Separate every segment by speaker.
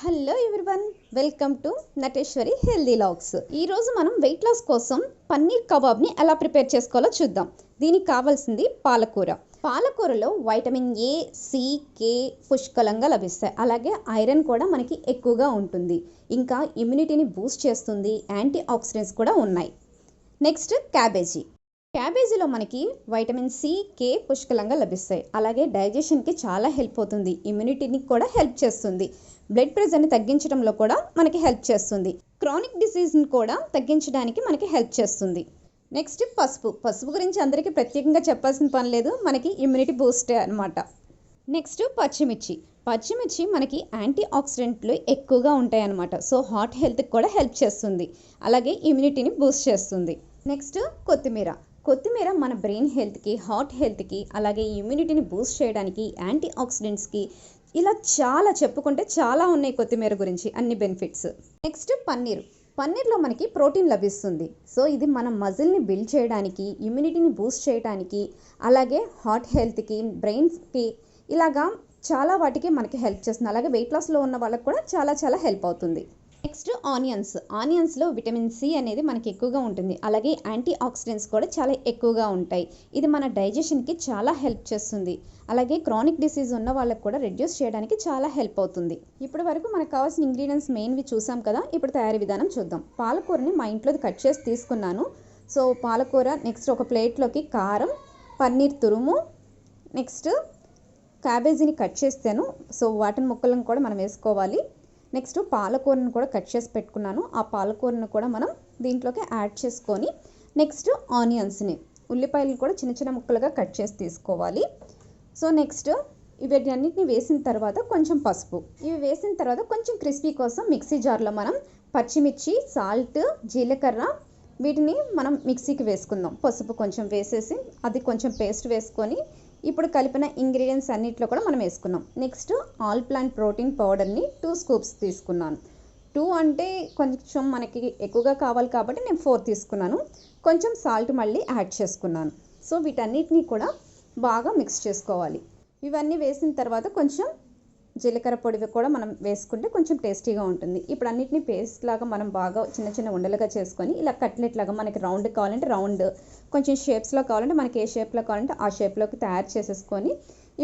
Speaker 1: Hello everyone welcome to Nateshwari healthy logs ఈరోజు మనం weight loss కోసం పన్నీర్ కబాబ్ని ఎలా ప్రిపేర్ చేసుకోవాలో చూద్దాం. దీనికి కావాల్సింది పాలకూర. పాలకూరలో వైటమిన్ ఏ సి కే పుష్కలంగా లభిస్తాయి. అలాగే ఐరన్ కూడా మనకి ఎక్కువగా ఉంటుంది. ఇంకా ఇమ్యూనిటీని బూస్ట్ చేస్తుంది. యాంటీ ఆక్సిడెంట్స్ కూడా ఉన్నాయి. నెక్స్ట్ క్యాబేజీ క్యాబేజీలో మనకి వైటమిన్ సి కే పుష్కలంగా లభిస్తాయి. అలాగే డైజెషన్కి చాలా హెల్ప్ అవుతుంది. ఇమ్యూనిటీని కూడా హెల్ప్ చేస్తుంది. బ్లడ్ ప్రెషర్ని తగ్గించడంలో కూడా మనకి హెల్ప్ చేస్తుంది. క్రానిక్ డిసీజ్ని కూడా తగ్గించడానికి మనకి హెల్ప్ చేస్తుంది. నెక్స్ట్ పసుపు. పసుపు గురించి అందరికీ ప్రత్యేకంగా చెప్పాల్సిన పని లేదు. మనకి ఇమ్యూనిటీ బూస్ట్ అనమాట నెక్స్ట్ పచ్చిమిర్చి. పచ్చిమిర్చి మనకి యాంటీ ఆక్సిడెంట్లు ఎక్కువగా ఉంటాయి అన్నమాట సో హార్ట్ హెల్త్కి కూడా హెల్ప్ చేస్తుంది. అలాగే ఇమ్యూనిటీని బూస్ట్ చేస్తుంది. నెక్స్ట్ కొత్తిమీర. కొత్తిమీర మన బ్రెయిన్ హెల్త్కి హార్ట్ హెల్త్కి అలాగే ఇమ్యూనిటీని బూస్ట్ చేయడానికి యాంటీ ఆక్సిడెంట్స్కి ఇలా చాలా చెప్పుకుంటే చాలా ఉన్నాయి కొత్తిమీర గురించి అన్ని బెనిఫిట్స్. నెక్స్ట్ పన్నీర్. పన్నీర్లో మనకి ప్రోటీన్ లభిస్తుంది. సో ఇది మన మజిల్ని బిల్డ్ చేయడానికి ఇమ్యూనిటీని బూస్ట్ చేయడానికి అలాగే హార్ట్ హెల్త్కి బ్రెయిన్కి ఇలాగా చాలా వాటికి మనకి హెల్ప్ చేస్తుంది. అలాగే వెయిట్ లాస్లో ఉన్న వాళ్ళకి కూడా చాలా చాలా హెల్ప్ అవుతుంది. Next onions. ఆనియన్స్లో విటమిన్ సి అనేది మనకి ఎక్కువగా ఉంటుంది. అలాగే యాంటీ ఆక్సిడెంట్స్ కూడా చాలా ఎక్కువగా ఉంటాయి. ఇది మన డైజెషన్కి చాలా హెల్ప్ చేస్తుంది. అలాగే క్రానిక్ డిసీజ్ ఉన్న వాళ్ళకి కూడా రెడ్యూస్ చేయడానికి చాలా హెల్ప్ అవుతుంది. ఇప్పటి వరకు మనకు కావాల్సిన ఇంగ్రీడియంట్స్ మెయిన్వి చూసాం కదా ఇప్పుడు తయారీ విధానం చూద్దాం. పాలకూరని మా ఇంట్లో కట్ చేసి తీసుకున్నాను. సో పాలకూర నెక్స్ట్ ఒక ప్లేట్లోకి కారం పన్నీర్ తురుము నెక్స్ట్ క్యాబేజీని కట్ చేస్తాను. సో వాటిని ముక్కలను కూడా మనం వేసుకోవాలి. నెక్స్ట్ పాలకూరను కూడా కట్ చేసి పెట్టుకున్నాను. ఆ పాలకూరను కూడా మనం దీంట్లోకి యాడ్ చేసుకొని నెక్స్ట్ ఆనియన్స్ని ఉల్లిపాయలు కూడా చిన్న చిన్న ముక్కలుగా కట్ చేసి తీసుకోవాలి. సో నెక్స్ట్ ఇవన్నిటిని వేసిన తర్వాత కొంచెం పసుపు. ఇవి వేసిన తర్వాత కొంచెం క్రిస్పీ కోసం మిక్సీ జార్లో మనం పచ్చిమిర్చి సాల్ట్ జీలకర్ర వీటిని మనం మిక్సీకి వేసుకుందాం. పసుపు కొంచెం వేసేసి అది కొంచెం పేస్ట్ వేసుకొని ఇప్పుడు కలిపిన ఇంగ్రీడియంట్స్ అన్నిట్లో కూడా మనం వేసుకున్నాం. నెక్స్ట్ ఆల్ ప్లాంట్ ప్రోటీన్ పౌడర్ని టూ స్కూప్స్ తీసుకున్నాను. టూ అంటే కొంచెం మనకి ఎక్కువగా కావాలి కాబట్టి నేను ఫోర్ తీసుకున్నాను. కొంచెం సాల్ట్ మళ్ళీ యాడ్ చేసుకున్నాను. సో వీటన్నిటిని కూడా బాగా మిక్స్ చేసుకోవాలి. ఇవన్నీ వేసిన తర్వాత కొంచెం జీలకర్ర పొడివి కూడా మనం వేసుకుంటే కొంచెం టేస్టీగా ఉంటుంది. ఇప్పుడు అన్నిటిని పేస్ట్ లాగా మనం బాగా చిన్న చిన్న ఉండలుగా చేసుకొని ఇలా కట్లెట్ లాగా మనకి రౌండ్ కావాలంటే రౌండ్ కొంచెం షేప్స్లో కావాలంటే మనకి ఏ షేప్లో కావాలంటే ఆ షేప్లోకి తయారు చేసేసుకొని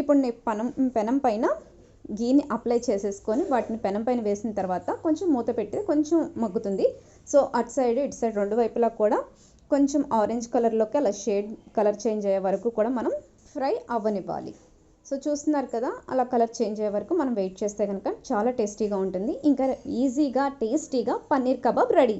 Speaker 1: ఇప్పుడు నేను పనం పెనం పైన గీని అప్లై చేసేసుకొని వాటిని పెనం పైన వేసిన తర్వాత కొంచెం మూత పెట్టి కొంచెం మగ్గుతుంది. సో అటు సైడ్ ఇటు సైడ్ రెండు వైపులా కూడా కొంచెం ఆరెంజ్ కలర్లోకి అలా షేడ్ కలర్ చేంజ్ అయ్యే వరకు కూడా మనం ఫ్రై అవ్వనివ్వాలి. సో చూస్తున్నారు కదా అలా కలర్ చేంజ్ అయ్యే వరకు మనం వెయిట్ చేస్తే కనుక చాలా టేస్టీగా ఉంటుంది. ఇంకా ఈజీగా టేస్టీగా పన్నీర్ కబాబ్ రెడీ.